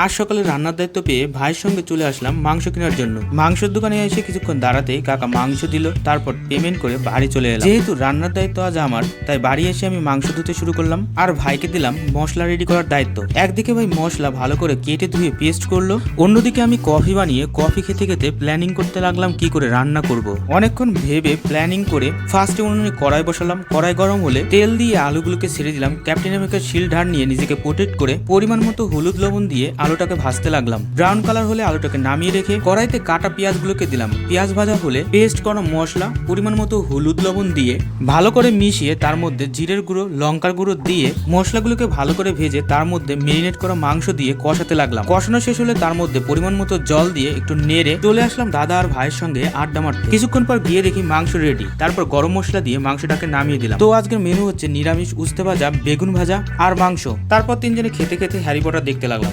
আজ সকালে রান্নার দায়িত্ব পেয়ে ভাইয়ের সঙ্গে চলে আসলাম মাংস কেনার জন্য। মাংসের দোকানে এসে কিছুক্ষণ দাঁড়াতেই কাকা মাংস দিল, তারপর পেমেন্ট করে বাড়ি চলে এলাম। যেহেতু রান্নার দায়িত্ব আজ আমার, তাই বাড়ি এসে আমি মাংস ধুতে শুরু করলাম আর ভাইকে দিলাম মশলা রেডি করার দায়িত্ব। একদিকে ভাই মশলা ভালো করে কেটে ধুয়ে পেস্ট করল, অন্যদিকে আমি কফি বানিয়ে কফি খেতে খেতে প্ল্যানিং করতে লাগলাম কি করে রান্না করব। অনেকক্ষণ ভেবে প্ল্যানিং করে ফার্স্টে উনুনে কড়াই বসালাম। কড়াই গরম হলে তেল দিয়ে আলুগুলোকে ছেড়ে দিলাম। ক্যাপ্টেন আমেরিকার শিল ঢার নিয়ে নিজেকে প্রোটেক্ট করে পরিমাণ মতো হলুদ লবণ দিয়ে আলুটাকে ভাজতে লাগলাম। ব্রাউন কালার হলে আলুটাকে নামিয়ে রেখে কড়াইতে কাটা পেঁয়াজগুলোকে দিলাম। পেঁয়াজ ভাজা হলে পেস্ট করা মশলা, পরিমাণ মতো হলুদ লবণ দিয়ে ভালো করে মিশিয়ে তার মধ্যে জিরের গুঁড়ো, লঙ্কার গুঁড়ো দিয়ে মশলাগুলোকে ভালো করে ভেজে তার মধ্যে মেরিনেট করা মাংস দিয়ে কষাতে লাগলাম। কষানো শেষ হলে তার মধ্যে পরিমাণ মতো জল দিয়ে একটু নেড়ে চলে আসলাম দাদা আর ভাইয়ের সঙ্গে আড্ডা মারতে। কিছুক্ষণ পর গিয়ে দেখি মাংস রেডি তারপর গরম মশলা দিয়ে মাংসটাকে নামিয়ে দিলাম। তো আজকের মেনু হচ্ছে নিরামিষ, উস্তে ভাজা, বেগুন ভাজা আর মাংস। তারপর তিনজনে খেতে খেতে হ্যারি পটার দেখতে লাগলাম।